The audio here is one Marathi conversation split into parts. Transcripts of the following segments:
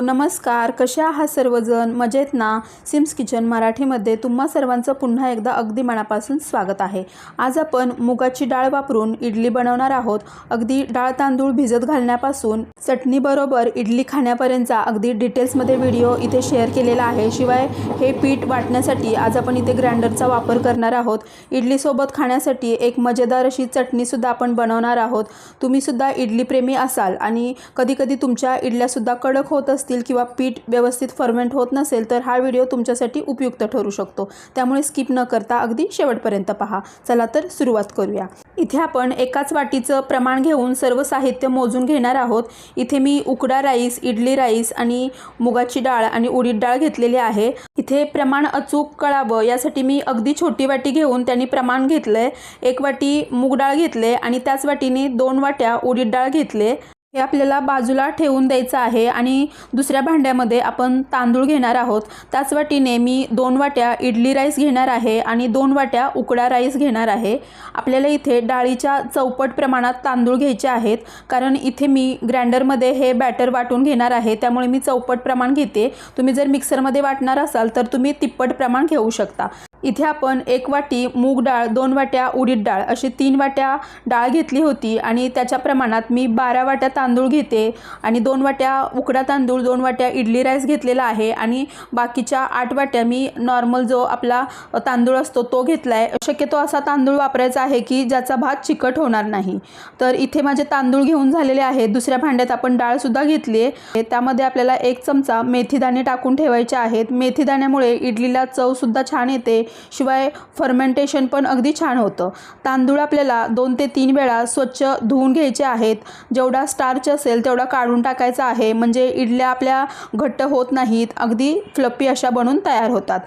नमस्कार कशा आहात सर्वजण? मजेत ना? सिम्स किचन मराठीमध्ये तुम्हा सर्वांचं पुन्हा एकदा अगदी मनापासून स्वागत आहे. आज आपण मुगाची डाळ वापरून इडली बनवणार आहोत. अगदी डाळ तांदूळ भिजत घालण्यापासून चटणीबरोबर इडली खाण्यापर्यंतचा अगदी डिटेल्समध्ये व्हिडिओ इथे शेअर केलेला आहे. शिवाय हे पीठ वाटण्यासाठी आज आपण इथे ग्राइंडरचा वापर करणार आहोत. इडलीसोबत खाण्यासाठी एक मजेदार अशी चटणीसुद्धा आपण बनवणार आहोत. तुम्हीसुद्धा इडलीप्रेमी असाल आणि कधीकधी तुमच्या इडल्यासुद्धा कडक होत असतील. किंवा पीठ व्यवस्थित फर्मेंट होत नसेल तर हा व्हिडिओ तुमच्यासाठी उपयुक्त ठरू शकतो. त्यामुळे स्किप न करता अगदी शेवटपर्यंत पहा. चला तर सुरुवात करूया. इथे आपण एकाच वाटीचं प्रमाण घेऊन सर्व साहित्य मोजून घेणार आहोत. इथे मी उकडा राईस इडली राईस आणि मुगाची डाळ आणि उडीद डाळ घेतलेली आहे. इथे प्रमाण अचूक कळावं यासाठी मी अगदी छोटी वाटी घेऊन त्यांनी प्रमाण घेतलं आहे एक वाटी मूग डाळ घेतले आणि त्याच वाटीने दोन वाट्या उडीद डाळ घेतले. हे आपल्याला बाजूला ठेवून द्यायचं आहे आणि दुसऱ्या भांड्यामध्ये आपण तांदूळ घेणार आहोत. त्याच वाटीने मी दोन वाट्या इडली राईस घेणार आहे आणि दोन वाट्या उकडा राईस घेणार आहे. आपल्याला इथे डाळीच्या चौपट प्रमाणात तांदूळ घ्यायचे आहेत कारण इथे मी ग्राइंडरमध्ये हे बॅटर वाटून घेणार आहे त्यामुळे मी चौपट प्रमाण घेते. तुम्ही जर मिक्सरमध्ये वाटणार असाल तर तुम्ही तिप्पट प्रमाण घेऊ शकता. इथे आपण एक वाटी मूग डाळ दोन वाट्या उडीद डाळ अशी तीन वाट्या डाळ घेतली होती आणि त्याच्या प्रमाणात मी बारा वाट्या तांदूळ घेते आणि दोन वाट्या उकडा तांदूळ दोन वाट्या इडली राईस घेतलेला आहे आणि बाकीच्या आठ वाट्या मी नॉर्मल जो आपला तांदूळ असतो तो घेतला आहे शक्यतो असा तांदूळ वापरायचा आहे की ज्याचा भात चिकट होणार नाही. तर इथे माझे तांदूळ घेऊन झालेले आहेत दुसऱ्या भांड्यात आपण डाळसुद्धा घेतली आहे त्यामध्ये आपल्याला एक चमचा मेथीदाणे टाकून ठेवायचे आहेत. मेथीदाण्यामुळे इडलीला चवसुद्धा छान येते. शिवाय फर्मेंटेशन पण अगदी छान होतं. तांदूळ आपल्याला दोन ते तीन वेळा स्वच्छ धुवून घ्यायचे आहेत. जेवढा स्टार्च असेल तेवढा काढून टाकायचा आहे. म्हणजे इडल्या आपल्या घट्ट होत नाहीत. अगदी फ्लपी अशा बनून तयार होतात.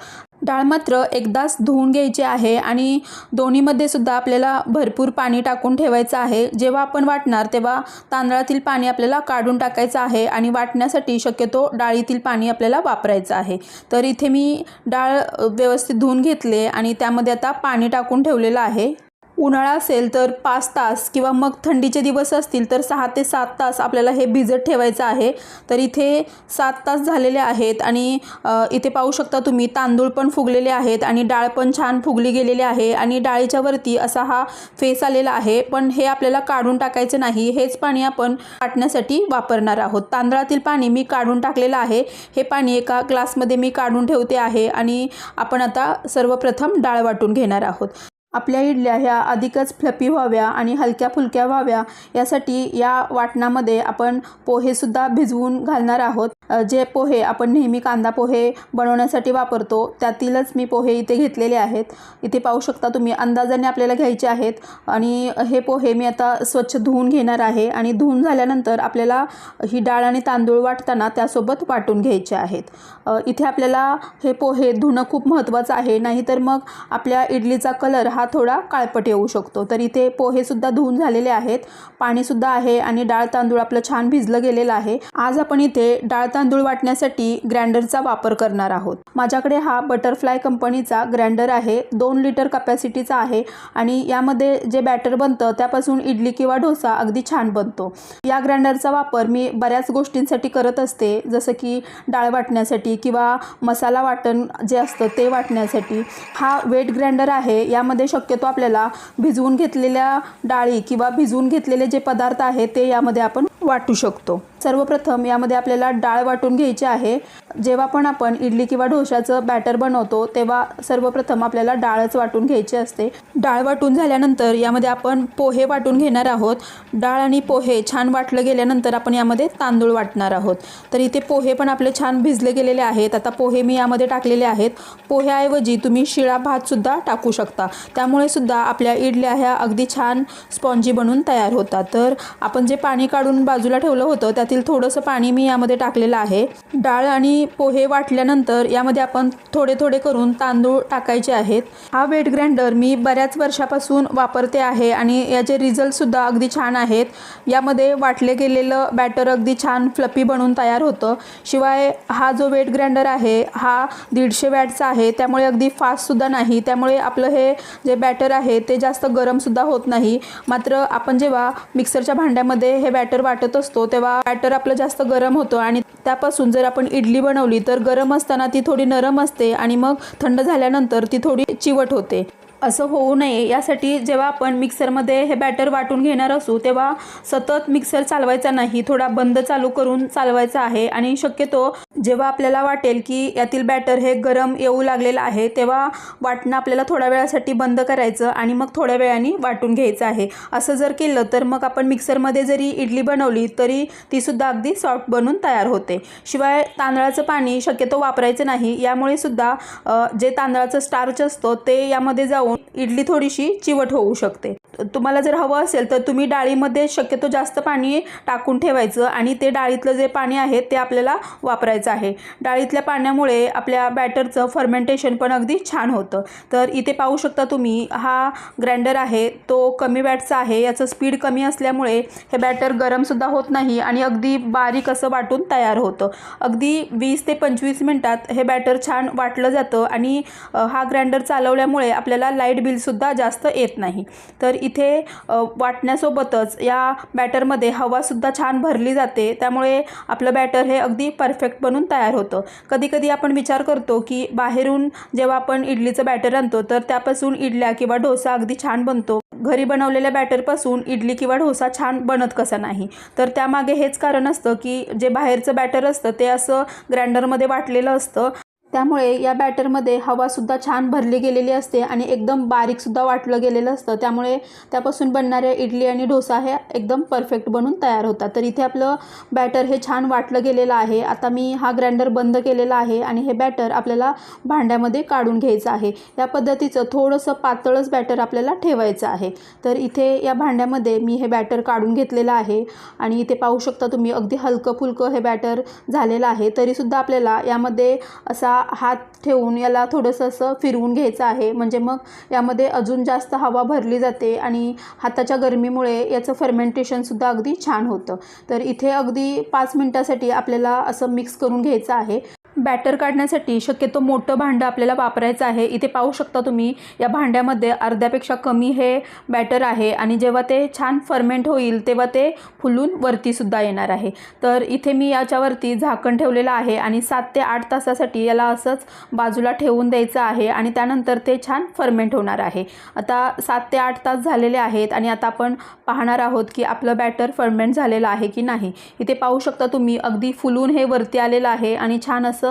डाळ मात्र एकदाच धुवून घ्यायची आहे आणि दोन्हीमध्ये सुद्धा आपल्याला भरपूर पाणी टाकून ठेवायचं आहे. जेव्हा आपण वाटणार तेव्हा तांदळातील पाणी आपल्याला काढून टाकायचं आहे आणि वाटण्यासाठी शक्यतो डाळीतील पाणी आपल्याला वापरायचं आहे. तर इथे मी डाळ व्यवस्थित धुवून घेतले आणि त्यामध्ये आता पाणी टाकून ठेवलेलं आहे. उन्हाळा असेल तर पाच तास किंवा मग थंडीचे दिवस असतील तर सहा ते सात तास आपल्याला हे भिजत ठेवायचं आहे. तर इथे सात तास झालेले आहेत आणि इथे पाहू शकता तुम्ही तांदूळ पण फुगलेले आहेत आणि डाळ पण छान फुगली गेलेली आहे आणि डाळीच्या वरती असा हा फेस आलेला आहे. पण हे आपल्याला काढून टाकायचं नाही. हेच पाणी आपण वाटण्यासाठी वापरणार आहोत. तांदळातील पाणी मी काढून टाकलेलं आहे. हे पाणी एका ग्लासमध्ये मी काढून ठेवते आहे आणि आपण आता सर्वप्रथम डाळ वाटून घेणार आहोत. आपल्या इडल्या ह्या अधिकच फ्लपी व्हाव्या आणि हलक्या फुलक्या व्हाव्या यासाठी या वाटणामध्ये आपण पोहेसुद्धा भिजवून घालणार आहोत. जे पोहे आपण नेहमी कांदा पोहे बनवण्यासाठी वापरतो त्यातीलच मी पोहे इथे घेतलेले आहेत. इथे पाहू शकता तुम्ही अंदाजाने आपल्याला घ्यायचे आहेत आणि हे पोहे मी आता स्वच्छ धुवून घेणार आहे आणि धुवून झाल्यानंतर आपल्याला ही डाळ आणि तांदूळ वाटताना त्यासोबत वाटून घ्यायचे आहेत. इथे आपल्याला हे पोहे धुणं खूप महत्त्वाचं आहे नाहीतर मग आपल्या इडलीचा कलर हा थोडा काळपट येऊ शकतो. तर इथे पोहेसुद्धा धुवून झालेले आहेत. पाणीसुद्धा आहे आणि डाळ तांदूळ आपलं छान भिजलं गेलेलं आहे. आज आपण इथे डाळ तांदूळ वाटण्यासाठी ग्राइंडरचा वापर करणार आहोत. माझ्याकडे हा बटरफ्लाय कंपनीचा ग्राइंडर आहे. दोन लिटर कपॅसिटीचा आहे आणि यामध्ये जे बॅटर बनतं त्यापासून इडली किंवा डोसा अगदी छान बनतो. या ग्राइंडरचा वापर मी बऱ्याच गोष्टींसाठी करत असते. जसं की डाळ वाटण्यासाठी किंवा मसाला वाटण जे असतं ते वाटण्यासाठी. हा वेट ग्राइंडर आहे. यामध्ये शक्यतो आपल्याला भिजवून घेतलेल्या डाळी किंवा भिजवून घेतलेले जे पदार्थ आहेत ते यामध्ये आपण वाटू शकतो. सर्वप्रथम यामध्ये आपल्याला डाळ वाटून घ्यायची आहे. जेव्हा पण आपण इडली किंवा डोशाचं बॅटर बनवतो तेव्हा सर्वप्रथम आपल्याला डाळच वाटून घ्यायची असते. डाळ वाटून झाल्यानंतर यामध्ये आपण पोहे वाटून घेणार आहोत. डाळ आणि पोहे छान वाटलं गेल्यानंतर आपण यामध्ये तांदूळ वाटणार आहोत. तर इथे पोहे पण आपले छान भिजले गेलेले आहेत. आता पोहे मी यामध्ये टाकलेले आहेत. पोह्याऐवजी तुम्ही शिळा भातसुद्धा टाकू शकता. त्यामुळे सुद्धा आपल्या इडल्या ह्या अगदी छान स्पॉन्जी बनून तयार होतात. तर आपण जे पाणी काढून बाजूला ठेवलं होतं त्यात त्यातील थोडंसं पाणी मी यामध्ये टाकलेलं आहे. डाळ आणि पोहे वाटल्यानंतर यामध्ये आपण थोडे थोडे करून तांदूळ टाकायचे आहेत. हा वेट ग्राइंडर मी बऱ्याच वर्षापासून वापरते आहे आणि याचे रिझल्टसुद्धा अगदी छान आहेत. यामध्ये वाटले गेलेलं बॅटर अगदी छान फ्लपी बनून तयार होतं. शिवाय हा जो वेट ग्राइंडर आहे हा दीडशे वॅटचा आहे. त्यामुळे अगदी फास्टसुद्धा नाही. त्यामुळे आपलं हे जे बॅटर आहे ते जास्त गरमसुद्धा होत नाही. मात्र आपण जेव्हा मिक्सरच्या भांड्यामध्ये हे बॅटर वाटत असतो तेव्हा बॅटर बॅटर आपलं जास्त गरम होतं आणि त्यापासून जर आपण इडली बनवली तर गरम असताना ती थोडी नरम असते आणि मग थंड झाल्यानंतर ती थोडी चिवट होते. असं होऊ नये. यासाठी जेव्हा आपण मिक्सरमध्ये हे बॅटर वाटून घेणार असू तेव्हा सतत मिक्सर चालवायचा नाही. थोडा बंद चालू करून चालवायचा आहे आणि शक्यतो जेव्हा आपल्याला वाटेल की यातील बॅटर हे गरम येऊ लागलेलं आहे तेव्हा वाटणं आपल्याला थोड्या वेळासाठी बंद करायचं आणि मग थोड्या वेळाने वाटून घ्यायचं आहे. असं जर केलं तर मग आपण मिक्सरमध्ये जरी इडली बनवली तरी तीसुद्धा अगदी सॉफ्ट बनून तयार होते. शिवाय तांदळाचं पाणी शक्यतो वापरायचं नाही. यामुळे सुद्धा जे तांदळाचं स्टार्च असतो ते यामध्ये जाऊन इडली थोडीशी चिवट होऊ शकते. तुम्हाला जर हवं असेल तर तुम्ही डाळीमध्ये शक्यतो जास्त पाणी टाकून ठेवायचं आणि ते डाळीतलं जे पाणी आहे ते आपल्याला वापरायचं आहे. डाळीतल्या पाण्यामुळे आपल्या बॅटरचं फर्मेंटेशन पण अगदी छान होतं. तर इथे पाहू शकता तुम्ही हा ग्राइंडर आहे तो कमी वॅटचा आहे याचं स्पीड कमी असल्यामुळे हे बॅटर गरमसुद्धा होत नाही आणि अगदी बारीक असं वाटून तयार होतं. अगदी वीस ते पंचवीस मिनटात हे बॅटर छान वाटलं जातं आणि हा ग्राइंडर चालवल्यामुळे आपल्याला लाइट बिलसुद्धा जास्त येत नाही. तर इथे वाटण्यासोबतच या बॅटरमध्ये हवासुद्धा छान भरली जाते. त्यामुळे आपलं बॅटर हे अगदी परफेक्ट बनून तयार होतं. कधीकधी आपण विचार करतो की बाहेरून जेव्हा आपण इडलीचं बॅटर आणतो तर त्यापासून इडल्या किंवा डोसा अगदी छान बनतो. घरी बनवलेल्या बॅटरपासून इडली किंवा डोसा छान बनत कसा नाही? तर त्यामागे हेच कारण असतं की जे बाहेरचं बॅटर असतं ते असं ग्राइंडरमध्ये वाटलेलं असतं. त्यामुळे या बॅटरमध्ये हवासुद्धा छान भरली गेलेली असते आणि एकदम बारीकसुद्धा वाटलं गेलेलं असतं. त्यामुळे त्यापासून बनणाऱ्या इडली आणि डोसा हे एकदम परफेक्ट बनून तयार होतात. तर इथे आपलं बॅटर हे छान वाटलं गेलेलं आहे. आता मी हा ग्राइंडर बंद केलेला आहे आणि हे बॅटर आपल्याला भांड्यामध्ये काढून घ्यायचं आहे. या पद्धतीचं थोडंसं पातळच बॅटर आपल्याला ठेवायचं आहे. तर इथे या भांड्यामध्ये मी हे बॅटर काढून घेतलेलं आहे आणि इथे पाहू शकता तुम्ही अगदी हलकं फुलकं हे बॅटर झालेलं आहे. तरीसुद्धा आपल्याला यामध्ये असा हात ठेवून याला थोडंसं असं फिरवून घ्यायचं आहे. म्हणजे मग यामध्ये अजून जास्त हवा भरली जाते आणि हाताच्या गरमीमुळे याचं फर्मेंटेशनसुद्धा अगदी छान होतं. तर इथे अगदी पाच मिनटासाठी आपल्याला असं मिक्स करून घ्यायचं आहे. बॅटर काढण्यासाठी शक्यतो मोठं भांडं आपल्याला वापरायचं आहे. इथे पाहू शकता तुम्ही या भांड्यामध्ये अर्ध्यापेक्षा कमी हे बॅटर आहे आणि जेव्हा ते छान फर्मेंट होईल तेव्हा ते फुलून वरतीसुद्धा येणार आहे. तर इथे मी याच्यावरती झाकण ठेवलेलं आहे आणि सात ते आठ तासासाठी याला असंच बाजूला ठेवून द्यायचं आहे आणि त्यानंतर ते छान फर्मेंट होणार आहे. आता सात ते आठ तास झालेले आहेत आणि आता आपण पाहणार आहोत की आपलं बॅटर फर्मेंट झालेलं आहे की नाही. इथे पाहू शकता तुम्ही अगदी फुलून हे वरती आलेलं आहे आणि छान असं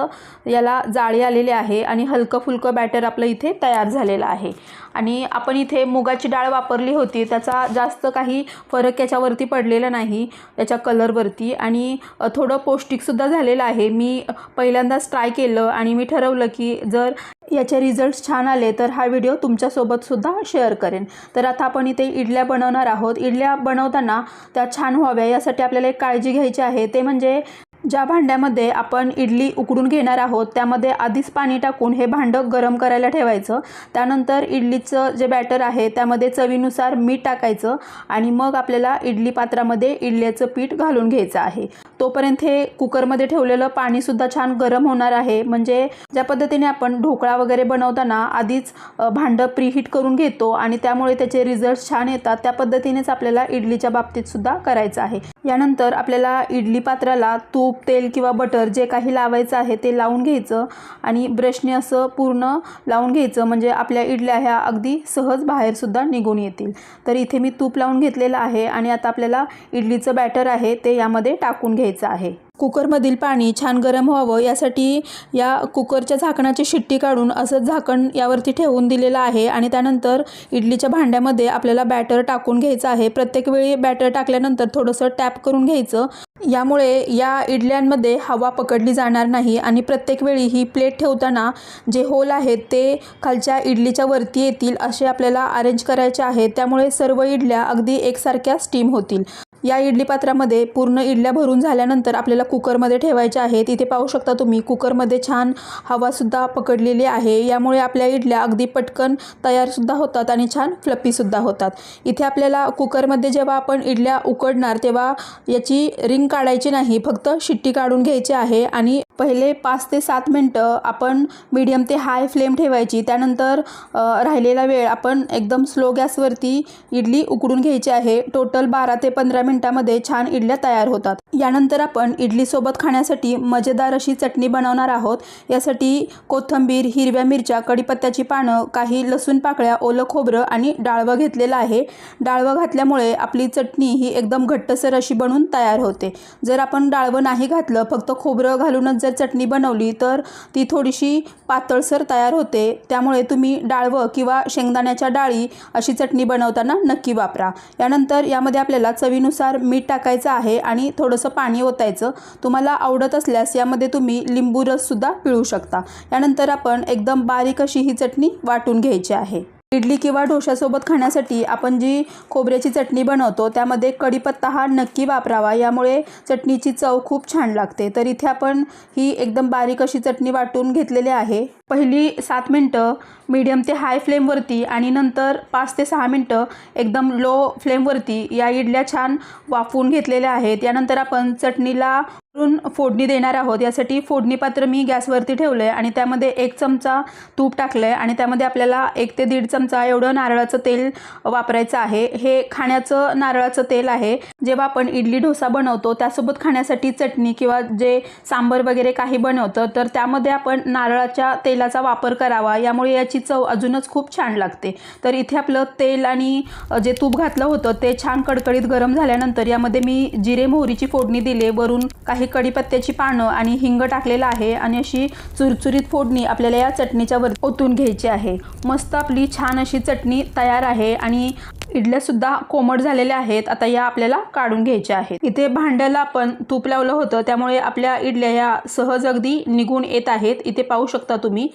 याला जाळी आलेली आहे आणि हलकं फुलकं बॅटर आपलं इथे तयार झालेलं आहे. आणि आपण इथे मुगाची डाळ वापरली होती त्याचा जास्त काही फरक याच्यावरती पडलेला नाही याच्या कलरवरती आणि थोडं पौष्टिकसुद्धा झालेलं आहे. मी पहिल्यांदाच ट्राय केलं आणि मी ठरवलं की जर याचे रिझल्ट्स छान आले तर हा व्हिडिओ तुमच्यासोबतसुद्धा शेअर करेन. तर आता आपण इथे इडल्या बनवणार आहोत. इडल्या बनवताना त्या छान व्हाव्या यासाठी आपल्याला एक काळजी घ्यायची आहे. ते म्हणजे ज्या भांड्यामध्ये आपण इडली उकडून घेणार आहोत त्यामध्ये आधीच पाणी टाकून हे भांडं गरम करायला ठेवायचं. त्यानंतर इडलीचं जे बॅटर आहे त्यामध्ये चवीनुसार मीठ टाकायचं आणि मग आपल्याला इडली पात्रामध्ये इडल्याचं पीठ घालून घ्यायचं आहे. तोपर्यंत हे कुकरमध्ये ठेवलेलं पाणीसुद्धा छान गरम होणार आहे. म्हणजे ज्या पद्धतीने आपण ढोकळा वगैरे बनवताना आधीच भांडं प्रीहीट करून घेतो आणि त्यामुळे त्याचे रिझल्ट छान येतात त्या पद्धतीनेच आपल्याला इडलीच्या बाबतीतसुद्धा करायचं आहे. यानंतर आपल्याला इडली पात्राला तूप तेल किंवा बटर जे काही लावायचं आहे ते लावून घ्यायचं आणि ब्रशने असं पूर्ण लावून घ्यायचं. म्हणजे आपल्या इडल्या ह्या अगदी सहज बाहेरसुद्धा निघून येतील. तर इथे मी तूप लावून घेतलेलं आहे आणि आता आपल्याला इडलीचं बॅटर आहे ते यामध्ये टाकून घ्यायचं आहे. कुकरमधील पाणी छान गरम व्हावं यासाठी या कुकरच्या झाकणाची शिट्टी काढून असं झाकण यावरती ठेवून दिलेलं आहे आणि त्यानंतर इडलीच्या भांड्यामध्ये आपल्याला बॅटर टाकून घ्यायचं आहे. प्रत्येक वेळी बॅटर टाकल्यानंतर थोडंसं टॅप करून घ्यायचं. यामुळे या इडल्यांमध्ये हवा पकडली जाणार नाही आणि प्रत्येक वेळी ही प्लेट ठेवताना जे होल आहेत ते खालच्या इडलीच्या वरती येतील असे आपल्याला अरेंज करायचे आहेत त्यामुळे सर्व इडल्या अगदी एकसारख्या स्टीम होतील. या इडली पात्रामध्ये पूर्ण इडल्या भरून झाल्यानंतर आपल्याला कुकरमध्ये ठेवायच्या आहेत. इथे पाहू शकता तुम्ही कुकरमध्ये छान हवासुद्धा पकडलेली आहे. यामुळे आपल्या इडल्या अगदी पटकन तयारसुद्धा होतात आणि छान फ्लपीसुद्धा होतात. इथे आपल्याला कुकरमध्ये जेव्हा आपण इडल्या उकडणार तेव्हा याची रिंग काढायची नाही फक्त शिट्टी काढून घ्यायची आहे आणि पहिले पाच ते सात मिनटं आपण मीडियम ते हाय फ्लेम ठेवायची. त्यानंतर राहिलेला वेळ आपण एकदम स्लो गॅसवरती इडली उकडून घ्यायची आहे. टोटल बारा ते पंधरा मिनटामध्ये छान इडल्या तयार होतात. यानंतर आपण इडलीसोबत खाण्यासाठी मजेदार अशी चटणी बनवणार आहोत. यासाठी कोथिंबीर हिरव्या मिरच्या कढीपत्त्याची पानं काही लसूण पाकळ्या ओलं खोबरं आणि डाळवं घेतलेलं आहे. डाळवं घातल्यामुळे आपली चटणी ही एकदम घट्टसर अशी बनून तयार होते. जर आपण डाळवं नाही घातलं फक्त खोबरं घालूनच जर चटणी बनवली तर ती थोडीशी पातळसर तयार होते. त्यामुळे तुम्ही डाळवं किंवा शेंगदाण्याच्या डाळी अशी चटणी बनवताना नक्की वापरा. यानंतर यामध्ये आपल्याला चवीनुसार मीठ टाकायचं आहे आणि थोडंसं पाणी ओतायचं. तुम्हाला आवडत असल्यास यामध्ये तुम्ही लिंबू रससुद्धा पिळू शकता. यानंतर आपण एकदम बारीक अशी ही चटणी वाटून घ्यायची आहे. इडली किंवा डोशासोबत खाण्यासाठी आपण जी खोबऱ्याची चटणी बनवतो त्यामध्ये कढीपत्ता हा नक्की वापरावा. यामुळे चटणीची चव खूप छान लागते. तर इथे आपण ही एकदम बारीक अशी चटणी वाटून घेतलेली आहे. पहिली सात मिनटं मीडियम ते हाय फ्लेमवरती आणि नंतर पाच ते सहा मिनटं एकदम लो फ्लेमवरती या इडल्या छान वाफवून घेतलेल्या आहेत. यानंतर आपण चटणीला फोडणी देणार आहोत. यासाठी फोडणी पात्र मी गॅसवरती ठेवलं आहे आणि त्यामध्ये एक चमचा तूप टाकलं आहे आणि त्यामध्ये आपल्याला एक ते दीड चमचा एवढं नारळाचं तेल वापरायचं आहे. हे खाण्याचं नारळाचं तेल आहे. जेव्हा आपण इडली डोसा बनवतो त्यासोबत खाण्यासाठी चटणी किंवा जे सांबर वगैरे काही बनवतं तर त्यामध्ये आपण नारळाच्या तेलाचा वापर करावा. यामुळे याची चव अजूनच खूप छान लागते. तर इथे आपलं तेल आणि जे तूप घातलं होतं ते छान कडकडीत गरम झाल्यानंतर यामध्ये मी जिरे मोहरीची फोडणी दिली वरून काही कढीपत्त्याची पानं आणि हिंग टाकलेलं आहे आणि अशी चुरचुरीत फोडणी आपल्याला या चटणीच्या वर ओतून घ्यायची आहे. मस्त आपली छान अशी चटणी तयार आहे आणि इडल्यासुद्धा कोमट झालेल्या आहेत. आता या आपल्याला काढून घ्यायच्या आहेत. इथे भांड्याला आपण तूप लावलं होतं त्यामुळे आपल्या इडल्या या सहज अगदी निघून येत आहेत. इथे पाहू शकता तुम्ही.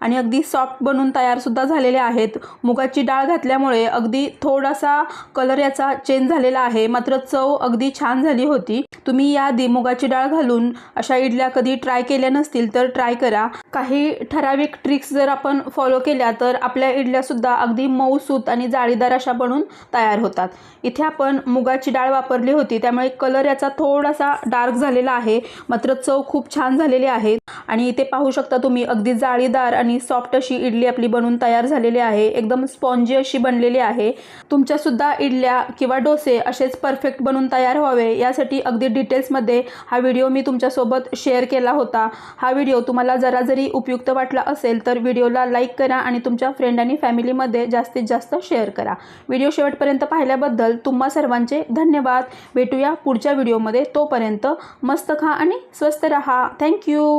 आणि अगदी सॉफ्ट बनून तयारसुद्धा झालेले आहेत. मुगाची डाळ घातल्यामुळे अगदी थोडासा कलर याचा चेंज झालेला आहे. मात्र चव अगदी छान झाली होती. तुम्ही याआधी मुगाची डाळ घालून अशा इडल्या कधी ट्राय केल्या नसतील तर ट्राय करा. काही ठराविक ट्रिक्स जर आपण फॉलो केल्या तर आपल्या इडल्यासुद्धा अगदी मऊसूत आणि जाळीदार अशा बनून तयार होतात. इथे आपण मुगाची डाळ वापरली होती. त्यामुळे कलर याचा थोडासा डार्क झालेला आहे. मात्र चव खूप छान झालेली आहे. आणि इथे पाहू शकता तुम्ही अगदी जाळीदार आणि सॉफ्ट अशी इडली आपली बनून तयार झालेली आहे. एकदम स्पॉन्जी अशी बनलेली आहे. तुमच्यासुद्धा इडल्या किंवा डोसे असेच परफेक्ट बनून तयार व्हावे यासाठी अगदी डिटेल्समध्ये हा व्हिडिओ मी तुमच्यासोबत शेअर केला होता. हा व्हिडिओ तुम्हाला जरा जरी उपयुक्त वाटला असेल तर व्हिडिओला लाईक करा आणि तुमच्या फ्रेंड आणि फॅमिलीमध्ये जास्तीत जास्त शेअर करा. व्हिडिओ शेवटपर्यंत पाहिल्याबद्दल तुम्हा सर्वांचे धन्यवाद. भेटूया पुढच्या व्हिडिओमध्ये. तोपर्यंत मस्त खा आणि स्वस्त रहा. थँक्यू.